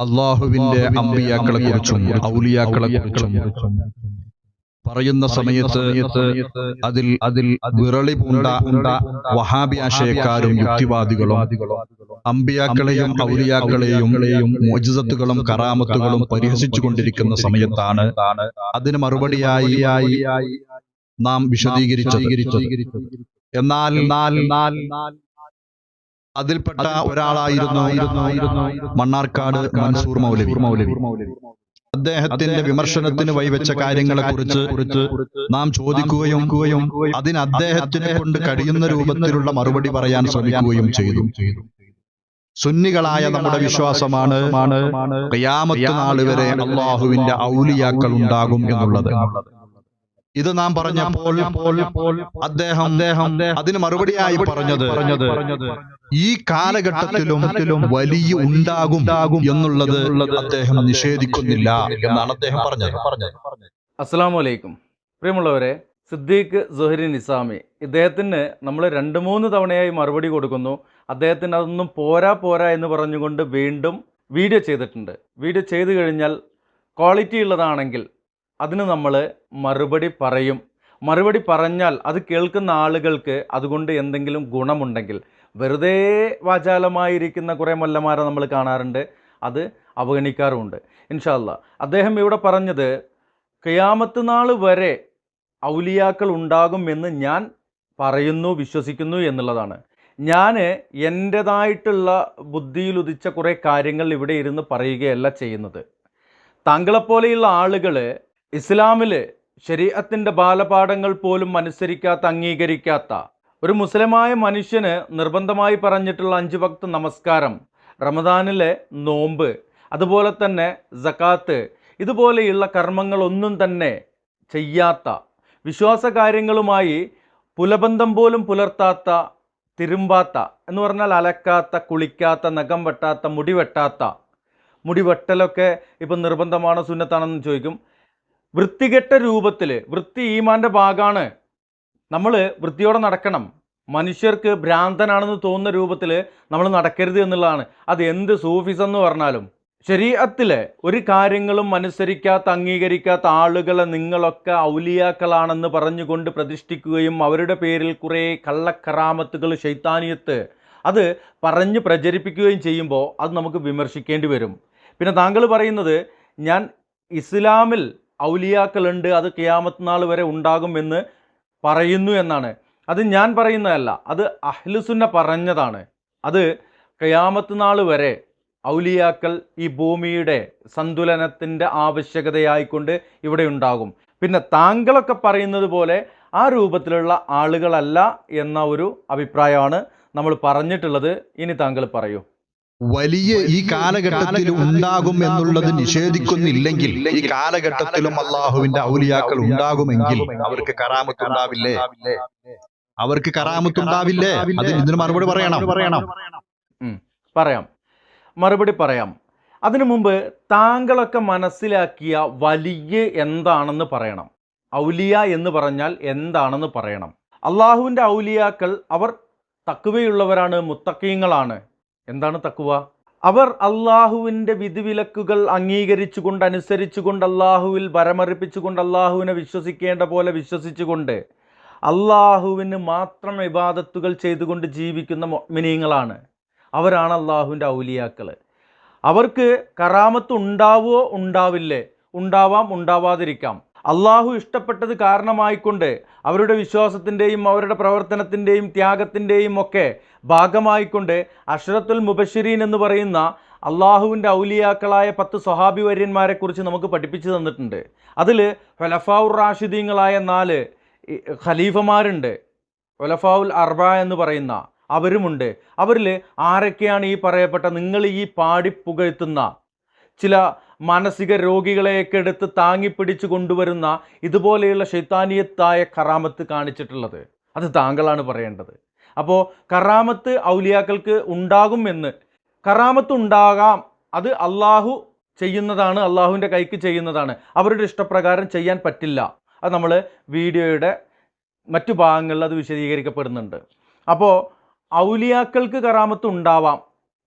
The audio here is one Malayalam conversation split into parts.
അള്ളാഹുവിന്റെ അമ്പിയാക്കളെ കുറിച്ചും ഔലിയാക്കളെ കുറിച്ചും പറയുന്ന സമയത്ത് അതിൽ അതിൽ വിറളി പൂണ്ട വഹാബി ആശയക്കാരും യുക്തിവാദികളും അമ്പിയാക്കളെയും ഔലിയാക്കളെയും മോചിതത്തുകളും കറാമത്തുകളും പരിഹസിച്ചു കൊണ്ടിരിക്കുന്ന സമയത്താണ് അതിന് മറുപടിയായി നാം വിശദീകരിച്ചു എന്നാൽ എന്നാൽ എന്നാൽ അതിൽപ്പെട്ട ഒരാളായിരുന്നു മണ്ണാർക്കാട് മൻസൂർ മൗലവി. മൗലവി. അദ്ദേഹത്തിന്റെ വിമർശനത്തിന് വൈവച്ച കാര്യങ്ങളെ കുറിച്ച് നാം ചോദിക്കുകയും അതിന് അദ്ദേഹത്തിനെ കൊണ്ട് കഴിയുന്ന രൂപത്തിലുള്ള മറുപടി പറയാൻ ശ്രമിക്കുകയും ചെയ്തു. സുന്നികളായ നമ്മുടെ വിശ്വാസമാണ് ഖിയാമത്ത് നാൾ വരെ അള്ളാഹുവിന്റെ ഔലിയാക്കൾ ഉണ്ടാകും എന്നുള്ളത്. ഇത് നാം പറഞ്ഞപ്പോൾ അദ്ദേഹം അദ്ദേഹം അതിന് മറുപടിയായി പറഞ്ഞത്. പറഞ്ഞത്. ഈ കാലഘട്ടത്തിലും വലിയ ഉണ്ടാകും എന്നുള്ളത് അദ്ദേഹം നിഷേധിക്കുന്നില്ല എന്നാണ് അദ്ദേഹം പറഞ്ഞത്. അസ്സാം വലൈക്കും പ്രിയമുള്ളവരെ സിദ്ദീഖ് സുഹരി നിസാമി ഇദ്ദേഹത്തിന് നമ്മൾ രണ്ട് മൂന്ന് തവണയായി മറുപടി കൊടുക്കുന്നു. അദ്ദേഹത്തിന് അതൊന്നും പോരാ പോരാ എന്ന് പറഞ്ഞുകൊണ്ട് വീണ്ടും വീഡിയോ ചെയ്തിട്ടുണ്ട്. വീഡിയോ ചെയ്തു കഴിഞ്ഞാൽ ക്വാളിറ്റി ഉള്ളതാണെങ്കിൽ അതിന് നമ്മൾ മറുപടി പറയും. മറുപടി പറഞ്ഞാൽ അത് കേൾക്കുന്ന ആളുകൾക്ക് അതുകൊണ്ട് എന്തെങ്കിലും ഗുണമുണ്ടെങ്കിൽ. വെറുതെ വാചാലമായിരിക്കുന്ന കുറേ മല്ലന്മാരെ നമ്മൾ കാണാറുണ്ട്. അത് അവഗണിക്കാറുമുണ്ട്. ഇൻഷാല്ല അദ്ദേഹം ഇവിടെ പറഞ്ഞത് കയാമത്ത് നാൾ വരെ ഔലിയാക്കൾ ഉണ്ടാകുമെന്ന് ഞാൻ പറയുന്നു വിശ്വസിക്കുന്നു എന്നുള്ളതാണ്. ഞാൻ എന്റെതായിട്ടുള്ള ബുദ്ധിയിൽ ഉദിച്ച കുറേ കാര്യങ്ങൾ ഇവിടെ ഇരുന്ന് പറയുകയല്ല ചെയ്യുന്നത്. താങ്കളെപ്പോലെയുള്ള ആളുകൾ ഇസ്ലാമിൽ ശരീഅത്തിന്റെ ബാലപാഠങ്ങൾ പോലും അനുസരിക്കാത്ത അംഗീകരിക്കാത്ത ഒരു മുസ്ലിമായ മനുഷ്യന് നിർബന്ധമായി പറഞ്ഞിട്ടുള്ള അഞ്ച് ഭക്ത നമസ്കാരം റമദാനിലെ നോമ്പ് അതുപോലെ തന്നെ ജക്കാത്ത് ഇതുപോലെയുള്ള കർമ്മങ്ങളൊന്നും തന്നെ ചെയ്യാത്ത വിശ്വാസ കാര്യങ്ങളുമായി പുലബന്ധം പോലും പുലർത്താത്ത തിരുമ്പാത്ത എന്ന് പറഞ്ഞാൽ അലക്കാത്ത കുളിക്കാത്ത നഖം വെട്ടാത്ത മുടി വെട്ടാത്ത മുടി വെട്ടലൊക്കെ ഇപ്പം നിർബന്ധമാണോ സുന്നത്താണെന്ന് ചോദിക്കും. വൃത്തികെട്ട രൂപത്തിൽ വൃത്തി ഈമാന്റെ ഭാഗമാണ് നമ്മൾ വൃത്തിയോടെ നടക്കണം. മനുഷ്യർക്ക് ഭ്രാന്തനാണെന്ന് തോന്നുന്ന രൂപത്തിൽ നമ്മൾ നടക്കരുത് എന്നുള്ളതാണ്. അത് എന്ത് സൂഫിസം എന്ന് പറഞ്ഞാലും. ശരീരത്തിലെ ഒരു കാര്യങ്ങളും അനുസരിക്കാത്ത അംഗീകരിക്കാത്ത ആളുകളെ നിങ്ങളൊക്കെ ഔലിയാക്കളാണെന്ന് പറഞ്ഞുകൊണ്ട് പ്രതിഷ്ഠിക്കുകയും അവരുടെ പേരിൽ കുറേ കള്ളക്കറാമത്തുകൾ ശൈത്താനിയത്ത് അത് പറഞ്ഞ് പ്രചരിപ്പിക്കുകയും ചെയ്യുമ്പോൾ അത് നമുക്ക് വിമർശിക്കേണ്ടി വരും. പിന്നെ താങ്കൾ പറയുന്നത് ഞാൻ ഇസ്ലാമിൽ ഔലിയാക്കളുണ്ട് അത് കിയാമത്ത് നാൾ വരെ ഉണ്ടാകുമെന്ന് പറയുന്നു എന്നാണ്. അത് ഞാൻ പറയുന്നതല്ല അത് അഹ്ലുസുന്ന പറഞ്ഞതാണ്. അത് കയാമത്ത് നാൾ വരെ ഔലിയാക്കൾ ഈ ഭൂമിയുടെ സന്തുലനത്തിന്റെ ആവശ്യകതയായിക്കൊണ്ട് ഇവിടെ ഉണ്ടാകും. പിന്നെ താങ്കളൊക്കെ പറയുന്നത് പോലെ ആ രൂപത്തിലുള്ള ആളുകളല്ല എന്ന ഒരു അഭിപ്രായമാണ് നമ്മൾ പറഞ്ഞിട്ടുള്ളത്. ഇനി താങ്കൾ പറയൂ. വലിയ ഈ കാലഘട്ടത്തിൽ ഉണ്ടാകും എന്നുള്ളത് നിഷേധിക്കുന്നില്ലെങ്കിൽ ഈ കാലഘട്ടത്തിലും അള്ളാഹുവിന്റെ ഔലിയാക്കൾ ഉണ്ടാകുമെങ്കിൽ അവർക്ക് കറാമത്ത് ഉണ്ടാവില്ലേ? അവർക്ക് കറാമത്ത് ഉണ്ടാവില്ലേ? അതിന് ഇതിന് മറുപടി പറയണം. പറയണം. പറയാം. മറുപടി പറയാം. അതിനു മുമ്പ് താങ്കളൊക്കെ മനസ്സിലാക്കിയ വലിയ എന്താണെന്ന് പറയണം. ഔലിയ എന്ന് പറഞ്ഞാൽ എന്താണെന്ന് പറയണം. അള്ളാഹുവിന്റെ ഔലിയാക്കൾ അവർ തക്കുവയുള്ളവരാണ് മുത്തക്കീങ്ങളാണ് എന്താണ് തക്കുവ അവർ അള്ളാഹുവിന്റെ വിധിവിലക്കുകൾ അംഗീകരിച്ചുകൊണ്ട് അനുസരിച്ചുകൊണ്ട് അള്ളാഹുവിൽ വരമറിപ്പിച്ചുകൊണ്ട് അള്ളാഹുവിനെ വിശ്വസിക്കേണ്ട പോലെ വിശ്വസിച്ചുകൊണ്ട് അള്ളാഹുവിന് മാത്രം വിവാദത്തുകൾ ചെയ്തുകൊണ്ട് ജീവിക്കുന്ന മിനിയങ്ങളാണ് അവരാണ് അള്ളാഹുവിന്റെ ഔലിയാക്കൾ അവർക്ക് കറാമത്ത് ഉണ്ടാവുമോ ഉണ്ടാവില്ലേ? ഉണ്ടാവാം ഉണ്ടാവാതിരിക്കാം. അള്ളാഹു ഇഷ്ടപ്പെട്ടത് കാരണമായിക്കൊണ്ട് അവരുടെ വിശ്വാസത്തിന്റെയും അവരുടെ പ്രവർത്തനത്തിന്റെയും ത്യാഗത്തിന്റെയും ഒക്കെ ഭാഗമായിക്കൊണ്ട് അഷ്റത്തുൽ മുബഷിരീൻ എന്ന് പറയുന്ന അള്ളാഹുവിന്റെ ഔലിയാക്കളായ പത്ത് സ്വഹാബി വര്യന്മാരെ കുറിച്ച് നമുക്ക് പഠിപ്പിച്ചു തന്നിട്ടുണ്ട്. അതിൽ ഫലഫാവുർ റാഷിദീങ്ങളായ നാല് ഖലീഫമാരുണ്ട്. ഫലഫാവുൽ അർബ എന്ന് പറയുന്ന അവരുമുണ്ട്. അവരിൽ ആരൊക്കെയാണ് ഈ പറയപ്പെട്ട നിങ്ങൾ ഈ പാടി പുകഴ്ത്തുന്ന ചില മാനസിക രോഗികളെയൊക്കെ എടുത്ത് താങ്ങിപ്പിടിച്ച് കൊണ്ടുവരുന്ന ഇതുപോലെയുള്ള ശൈത്താനിയത്തായ കറാമത്ത് കാണിച്ചിട്ടുള്ളത്. അത് താങ്കളാണ് പറയേണ്ടത്. അപ്പോൾ കറാമത്ത് ഔലിയാക്കൾക്ക് ഉണ്ടാകും എന്ന്. കറാമത്ത് ഉണ്ടാകാം. അത് അള്ളാഹു ചെയ്യുന്നതാണ് അള്ളാഹുവിന്റെ കൈക്ക് ചെയ്യുന്നതാണ്. അവരുടെ ഇഷ്ടപ്രകാരം ചെയ്യാൻ പറ്റില്ല. അത് നമ്മൾ വീഡിയോയുടെ മറ്റു ഭാഗങ്ങളിൽ അത് വിശദീകരിക്കപ്പെടുന്നുണ്ട്. അപ്പോൾ ഔലിയാക്കൾക്ക് കറാമത്ത് ഉണ്ടാവാം.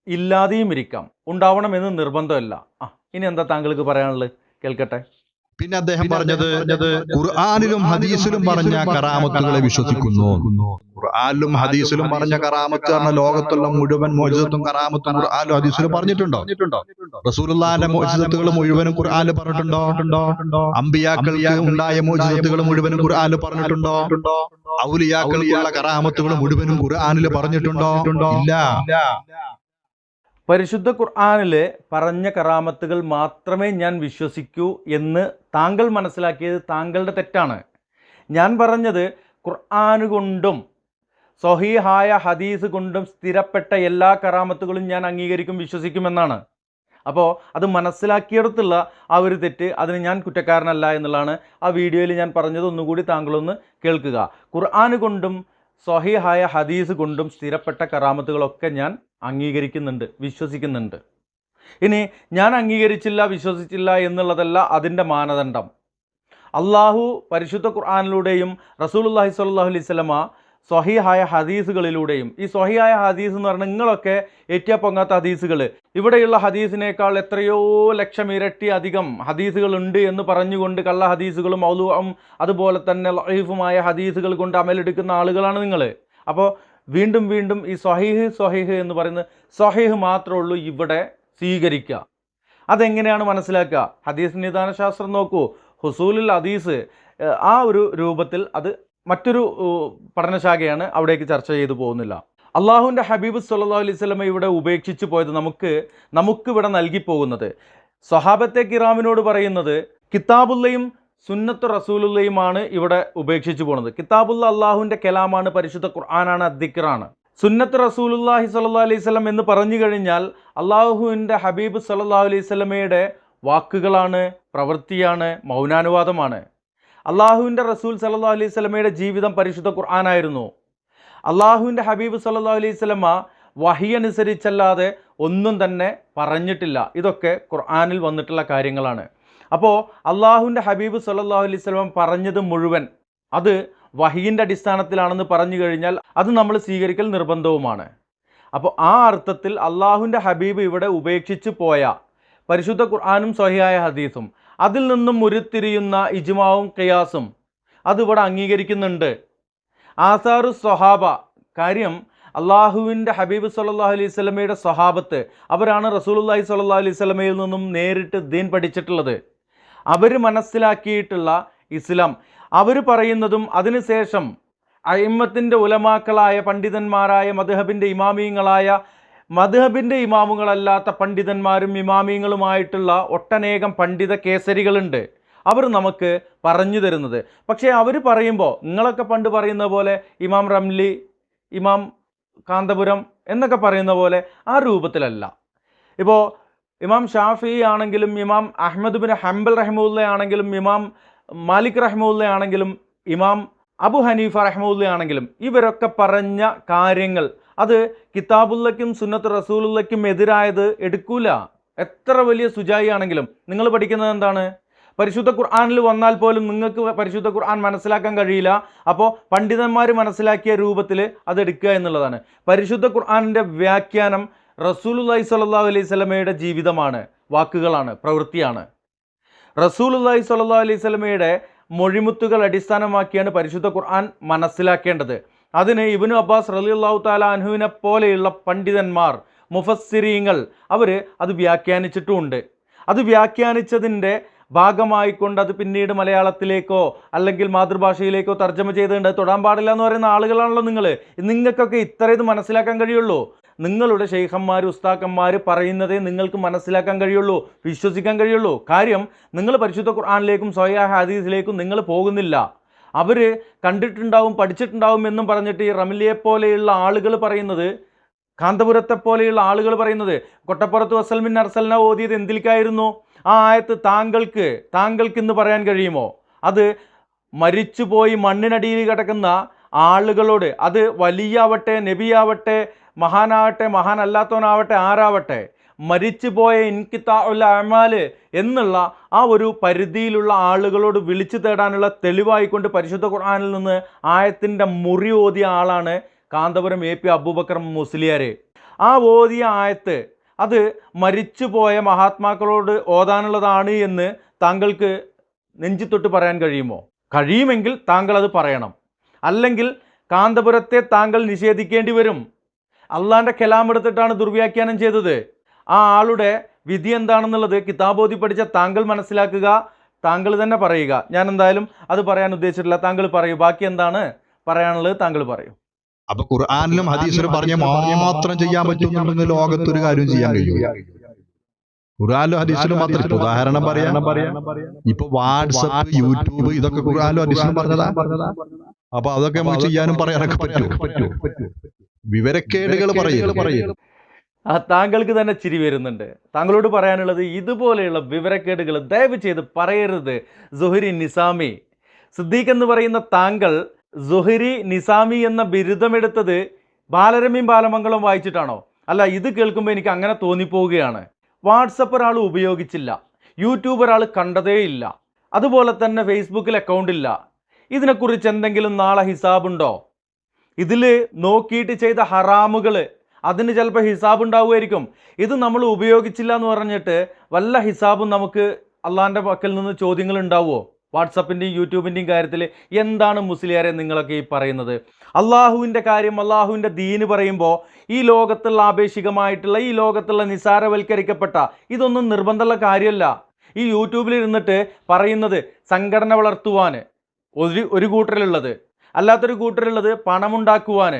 ഇല്ലാതെയും ഇരിക്കാം. ഉണ്ടാവണമെന്ന് നിർബന്ധമില്ല. ആ ഇനി എന്താ താങ്കൾക്ക് പറയാനുള്ളത്? കേൾക്കട്ടെ. പിന്നെ അദ്ദേഹം പറഞ്ഞത് ഖുർആാനിലും ഹദീസിലും പറഞ്ഞ കറാമത്തുകളെ വിശ്വസിക്കുന്നു. ഖുർആാനിലും ഹദീസിലും പറഞ്ഞ കറാമത്ത് പറഞ്ഞ ലോകത്തുള്ള മുഴുവൻ മോചിതത്വം കറാമത്തും ഖുർആാനും ഹദീസിലും പറഞ്ഞിട്ടുണ്ടോ? റസൂലുള്ളാന്റെ മോചിതത്തുകൾ മുഴുവനും ഖുർആാനിൽ പറഞ്ഞിട്ടുണ്ടോ? അമ്പിയാക്കൾ ഉണ്ടായ മോചിതത്തുകൾ മുഴുവനും ഖുർആാനിൽ പറഞ്ഞിട്ടുണ്ടോ? ഔലിയാക്കൾക്കുള്ള കറാമത്തുകൾ മുഴുവനും ഖുർആാനിൽ പറഞ്ഞിട്ടുണ്ടോ? ഇല്ല. പരിശുദ്ധ ഖുർആാനിലെ പറഞ്ഞ കറാമത്തുകൾ മാത്രമേ ഞാൻ വിശ്വസിക്കൂ എന്ന് താങ്കൾ മനസ്സിലാക്കിയത് താങ്കളുടെ തെറ്റാണ്. ഞാൻ പറഞ്ഞത് ഖുർആാന് കൊണ്ടും സ്വഹീഹായ ഹദീസ് കൊണ്ടും സ്ഥിരപ്പെട്ട എല്ലാ കറാമത്തുകളും ഞാൻ അംഗീകരിക്കും വിശ്വസിക്കുമെന്നാണ് അപ്പോൾ അത് മനസ്സിലാക്കിയെടുത്തുള്ള ആ ഒരു തെറ്റ് അതിന് ഞാൻ കുറ്റക്കാരനല്ല എന്നുള്ളതാണ് ആ വീഡിയോയിൽ ഞാൻ പറഞ്ഞത്. ഒന്നുകൂടി താങ്കളൊന്ന് കേൾക്കുക. ഖുർആാന് കൊണ്ടും സ്വഹീഹായ ഹദീസ് കൊണ്ടും സ്ഥിരപ്പെട്ട കറാമത്തുകളൊക്കെ ഞാൻ അംഗീകരിക്കുന്നുണ്ട് വിശ്വസിക്കുന്നുണ്ട്. ഇനി ഞാൻ അംഗീകരിച്ചില്ല വിശ്വസിച്ചില്ല എന്നുള്ളതല്ല അതിന്റെ മാനദണ്ഡം. അള്ളാഹു പരിശുദ്ധ ഖുർആാനിലൂടെയും റസൂലുല്ലാഹി അല്ലാഹി അലൈഹി സ്വലമ സ്വഹിഹായ ഹദീസുകളിലൂടെയും ഈ സ്വഹിയായ ഹദീസ് എന്ന് പറഞ്ഞാൽ നിങ്ങളൊക്കെ ഏറ്റിയാ പൊങ്ങാത്ത ഹദീസുകൾ ഇവിടെയുള്ള ഹദീസിനേക്കാൾ എത്രയോ ലക്ഷം ഇരട്ടി അധികം ഹദീസുകൾ ഉണ്ട് എന്ന് പറഞ്ഞുകൊണ്ട് കള്ള ഹദീസുകളും ഔലുവും അതുപോലെ തന്നെ ലൈഫുമായ ഹദീസുകൾ കൊണ്ട് അമലെടുക്കുന്ന ആളുകളാണ് നിങ്ങൾ അപ്പോൾ വീണ്ടും വീണ്ടും ഈ സ്വഹീഹ് സ്വഹീഹ് എന്ന് പറയുന്നത് സ്വഹീഹ് മാത്രമേ ഉള്ളൂ ഇവിടെ സ്വീകരിക്കുക. അതെങ്ങനെയാണ് മനസ്സിലാക്കുക? ഹദീസ് നിദാന ശാസ്ത്രം നോക്കൂ. ഹുസൂലുൽ ഹദീസ് ആ ഒരു രൂപത്തിൽ അത് മറ്റൊരു പഠനശാഖയാണ് അവിടേക്ക് ചർച്ച ചെയ്തു പോകുന്നില്ല. അള്ളാഹുവിന്റെ ഹബീബ് സല്ലാ അലൈഹി ഇവിടെ ഉപേക്ഷിച്ച് പോയത് നമുക്ക് നമുക്കിവിടെ നൽകി പോകുന്നത്. സ്വഹാബത്തെ കിറാമിനോട് പറയുന്നത് കിതാബുള്ളയും സുന്നത്ത് റസൂലുള്ളയുമാണ് ഇവിടെ ഉപേക്ഷിച്ചു പോണത് കിതാബുള്ള അള്ളാഹുവിന്റെ കലാമാണ് പരിശുദ്ധ ഖുർആനാണ് അദ്ദിഖറാണ്. സുന്നത്ത് റസൂലുല്ലാഹി സല്ലാ അലൈഹി സ്വലം എന്ന് പറഞ്ഞു കഴിഞ്ഞാൽ അള്ളാഹുവിന്റെ ഹബീബ് സല്ലാ അലൈഹി സ്വലമയുടെ വാക്കുകളാണ് പ്രവൃത്തിയാണ് മൗനാനുവാദമാണ്. അള്ളാഹുവിന്റെ റസൂൽ സല്ലാ അലൈഹി സ്വലമയുടെ ജീവിതം പരിശുദ്ധ ഖുർആാനായിരുന്നു. അള്ളാഹുവിന്റെ ഹബീബ് സല്ലാ അലൈഹി സ്വലമ വഹിയനുസരിച്ചല്ലാതെ ഒന്നും തന്നെ പറഞ്ഞിട്ടില്ല. ഇതൊക്കെ ഖുർആാനിൽ വന്നിട്ടുള്ള കാര്യങ്ങളാണ്. അപ്പോൾ അള്ളാഹുവിന്റെ ഹബീബ് സല്ലാഹു അലൈഹി സ്വലം പറഞ്ഞത് മുഴുവൻ അത് വഹീന്റെ അടിസ്ഥാനത്തിലാണെന്ന് പറഞ്ഞു കഴിഞ്ഞാൽ അത് നമ്മൾ സ്വീകരിക്കൽ നിർബന്ധവുമാണ്. അപ്പോൾ ആ അർത്ഥത്തിൽ അള്ളാഹുവിന്റെ ഹബീബ് ഇവിടെ ഉപേക്ഷിച്ച് പോയ പരിശുദ്ധ ഖുർആാനും സഹിയായ ഹദീസും അതിൽ നിന്നും ഉരുത്തിരിയുന്ന ഇജ്മാവും കയാസും അതിവിടെ അംഗീകരിക്കുന്നുണ്ട്. ആസാറു സ്വഹാബ കാര്യം അള്ളാഹുവിന്റെ ഹബീബ് സല്ലാഹു അലൈഹി സ്വലമയുടെ സ്വഹാബത്ത് അവരാണ് റസൂലുല്ലാഹി സ്വല്ലാ അലൈഹി സ്വലമയിൽ നിന്നും നേരിട്ട് ദീൻ പഠിച്ചിട്ടുള്ളത്. അവർ മനസ്സിലാക്കിയിട്ടുള്ള ഇസ്ലാം. അവർ പറയുന്നതും അതിനുശേഷം അയിമ്മത്തിന്റെ ഉലമാക്കളായ പണ്ഡിതന്മാരായ മദ്ഹബിന്റെ ഇമാമിയങ്ങളായ മദ്ഹബിന്റെ ഇമാമുകളല്ലാത്ത പണ്ഡിതന്മാരും ഇമാമിയങ്ങളുമായിട്ടുള്ള ഒട്ടനേകം പണ്ഡിത കേസരികളുണ്ട്. അവർ നമുക്ക് പറഞ്ഞു തരുന്നത്. പക്ഷേ അവർ പറയുമ്പോൾ നിങ്ങളൊക്കെ പണ്ട് പറയുന്ന പോലെ ഇമാം റംലി ഇമാം കാന്തപുരം എന്നൊക്കെ പറയുന്ന പോലെ ആ രൂപത്തിലല്ല. ഇപ്പോൾ ഇമാം ഷാഫി ആണെങ്കിലും ഇമാം അഹമ്മദ് ബിൻ ഹംബൽ റഹ്മുല്ല ആണെങ്കിലും ഇമാം മാലിക് റഹ്മുല്ല ആണെങ്കിലും ഇമാം അബു ഹനീഫ റഹ്മുല്ല ആണെങ്കിലും ഇവരൊക്കെ പറഞ്ഞ കാര്യങ്ങൾ അത് കിതാബുല്ലയ്ക്കും സുന്നത്ത് റസൂലുള്ളയ്ക്കും എതിരായത് എടുക്കൂല. എത്ര വലിയ സുജായി ആണെങ്കിലും നിങ്ങൾ പഠിക്കുന്നത് എന്താണ്? പരിശുദ്ധ ഖുർആാനിൽ വന്നാൽ പോലും നിങ്ങൾക്ക് പരിശുദ്ധ ഖുർആൻ മനസ്സിലാക്കാൻ കഴിയില്ല. അപ്പോൾ പണ്ഡിതന്മാർ മനസ്സിലാക്കിയ രൂപത്തിൽ അത് എടുക്കുക എന്നുള്ളതാണ്. പരിശുദ്ധ ഖുർആാനിന്റെ വ്യാഖ്യാനം റസൂലുല്ലാഹി സ്വല്ലല്ലാഹു അലൈഹി സ്വലമയുടെ ജീവിതമാണ് വാക്കുകളാണ് പ്രവൃത്തിയാണ്. റസൂലുല്ലാഹി സ്വല്ലല്ലാഹു അലൈഹി സ്വലമയുടെ മൊഴിമുത്തുകൾ അടിസ്ഥാനമാക്കിയാണ് പരിശുദ്ധ ഖുർആൻ മനസ്സിലാക്കേണ്ടത്. അതിന് ഇബിനു അബ്ബാസ് റളിയല്ലാഹു താല അൻഹുവിനെ പോലെയുള്ള പണ്ഡിതന്മാർ മുഫസ്സിരീങ്ങൾ അവർ അത് വ്യാഖ്യാനിച്ചിട്ടുമുണ്ട്. അത് വ്യാഖ്യാനിച്ചതിന്റെ ഭാഗമായിക്കൊണ്ട് അത് പിന്നീട് മലയാളത്തിലേക്കോ അല്ലെങ്കിൽ മാതൃഭാഷയിലേക്കോ തർജമ ചെയ്തിട്ടുണ്ട് തൊടാൻ പാടില്ല എന്ന് പറയുന്ന ആളുകളാണല്ലോ നിങ്ങൾ നിങ്ങൾക്കൊക്കെ ഇത്ര ഇത് മനസ്സിലാക്കാൻ കഴിയുള്ളൂ. നിങ്ങളുടെ ഷെയ്ഖന്മാർ ഉസ്താക്കന്മാർ പറയുന്നതേ നിങ്ങൾക്ക് മനസ്സിലാക്കാൻ കഴിയുള്ളൂ വിശ്വസിക്കാൻ കഴിയുള്ളൂ. കാര്യം നിങ്ങൾ പരിശുദ്ധ ഖുർആാനിലേക്കും സ്വയ ഹദീസിലേക്കും നിങ്ങൾ പോകുന്നില്ല. അവർ കണ്ടിട്ടുണ്ടാവും പഠിച്ചിട്ടുണ്ടാവും എന്നും പറഞ്ഞിട്ട് ഈ റമിലിയെ പോലെയുള്ള ആളുകൾ പറയുന്നത് കാന്തപുരത്തെ പോലെയുള്ള ആളുകൾ പറയുന്നത് കൊട്ടപ്പുറത്ത് വസൽമിൻ അർസലിന ഓതിയത് എന്തിലേക്കായിരുന്നു ആ ആയത്ത് താങ്കൾക്ക് താങ്കൾക്ക് ഇന്ന് പറയാൻ കഴിയുമോ? അത് മരിച്ചുപോയി മണ്ണിനടിയിൽ കിടക്കുന്ന ആളുകളോട് അത് വലിയാവട്ടെ നബിയാവട്ടെ മഹാനാവട്ടെ മഹാനല്ലാത്തവനാവട്ടെ ആരാവട്ടെ? മരിച്ചുപോയ ഇൻകിത്ത ഉൽ അമാൽ എന്നുള്ള ആ ഒരു പരിധിയിലുള്ള ആളുകളോട് വിളിച്ചു തേടാനുള്ള തെളിവായിക്കൊണ്ട് പരിശുദ്ധ ഖുർആനിൽ നിന്ന് ആയത്തിന്റെ മുറി ഓതിയ ആളാണ് കാന്തപുരം എ പി അബൂബക്കർ മുസ്ലിയാർ ആ ഓതിയ ആയത്ത് അത് മരിച്ചുപോയ മഹാത്മാക്കളോട് ഓതാനുള്ളതാണ് എന്ന് താങ്കൾക്ക് നെഞ്ചിത്തൊട്ട് പറയാൻ കഴിയുമോ? കഴിയുമെങ്കിൽ താങ്കൾ അത് പറയണം. അല്ലെങ്കിൽ കാന്തപുരത്തെ താങ്കൾ നിഷേധിക്കേണ്ടി വരും. അള്ളാന്റെ കലാം എടുത്തിട്ടാണ് ദുർവ്യാഖ്യാനം ചെയ്തത്. ആ ആളുടെ വിധി എന്താണെന്നുള്ളത് കിതാബോധി പഠിച്ച താങ്കൾ മനസ്സിലാക്കുക താങ്കൾ തന്നെ പറയുക. ഞാൻ എന്തായാലും അത് പറയാൻ ഉദ്ദേശിച്ചിട്ടില്ല. താങ്കൾ പറയൂ. ബാക്കി എന്താണ് പറയാനുള്ളത് താങ്കൾ പറയൂ. അപ്പൊ ഖുർആാനിലും ഹദീസിലും പറഞ്ഞ മാത്രം ചെയ്യാൻ പറ്റുന്നുണ്ടെന്ന് ലോകത്തൊരു കാര്യം ചെയ്യാൻ കഴിയൂ ഖുർആാനിലും ഹദീസിലും മാത്രം ഉദാഹരണം പറയാം. ഇപ്പൊ വാട്സപ്പ് യൂട്യൂബ് ഇതൊക്കെ ഖുർആാനിലും ഹദീസിലും പറഞ്ഞതാ. അപ്പൊ അതൊക്കെ നമുക്ക് ചെയ്യാനും പറയാനൊക്കെ പറ്റും. വിവരക്കേടുകൾ പറയുക ആ താങ്കൾക്ക് തന്നെ ചിരി വരുന്നുണ്ട്. താങ്കളോട് പറയാനുള്ളത് ഇതുപോലെയുള്ള വിവരക്കേടുകൾ ദയവ് ചെയ്ത് പറയരുത്. സുഹരി നിസാമി. സിദ്ദീഖ് എന്ന് പറയുന്ന താങ്കൾ സുഹരി നിസാമി എന്ന ബിരുദമെടുത്തത് ബാലരമ്യം ബാലമംഗളം വായിച്ചിട്ടാണോ? അല്ല ഇത് കേൾക്കുമ്പോൾ എനിക്ക് അങ്ങനെ തോന്നിപ്പോവുകയാണ്. വാട്സപ്പ് ഒരാൾ ഉപയോഗിച്ചില്ല. യൂട്യൂബ് ഒരാൾ കണ്ടതേയില്ല. അതുപോലെ തന്നെ ഫേസ്ബുക്കിൽ അക്കൗണ്ട് ഇല്ല ഇതിനെക്കുറിച്ച് എന്തെങ്കിലും നാളെ ഹിസാബുണ്ടോ? ഇതിൽ നോക്കിയിട്ട് ചെയ്ത ഹറാമുകൾ അതിന് ചിലപ്പോൾ ഹിസാബ് ഉണ്ടാവുമായിരിക്കും ഇത് നമ്മൾ ഉപയോഗിച്ചില്ല എന്ന് പറഞ്ഞിട്ട് വല്ല ഹിസാബും നമുക്ക് അള്ളാന്റെ പക്കൽ നിന്ന് ചോദ്യങ്ങൾ ഉണ്ടാവുമോ വാട്സപ്പിന്റെയും യൂട്യൂബിന്റെയും കാര്യത്തിൽ എന്താണ് മുസ്ലിയാരെ നിങ്ങളൊക്കെ ഈ പറയുന്നത്? അള്ളാഹുവിന്റെ കാര്യം അള്ളാഹുവിന്റെ ദീന് പറയുമ്പോൾ ഈ ലോകത്തുള്ള ആപേക്ഷികമായിട്ടുള്ള ഈ ലോകത്തുള്ള നിസാരവൽക്കരിക്കപ്പെട്ട ഇതൊന്നും നിർബന്ധമുള്ള കാര്യമല്ല. ഈ യൂട്യൂബിൽ ഇരുന്നിട്ട് പറയുന്നത് സംഘടന വളർത്തുവാൻ ഒരു ഒരു കൂട്ടരിലുള്ളത്. അല്ലാത്തൊരു കൂട്ടരുള്ളത് പണമുണ്ടാക്കുവാൻ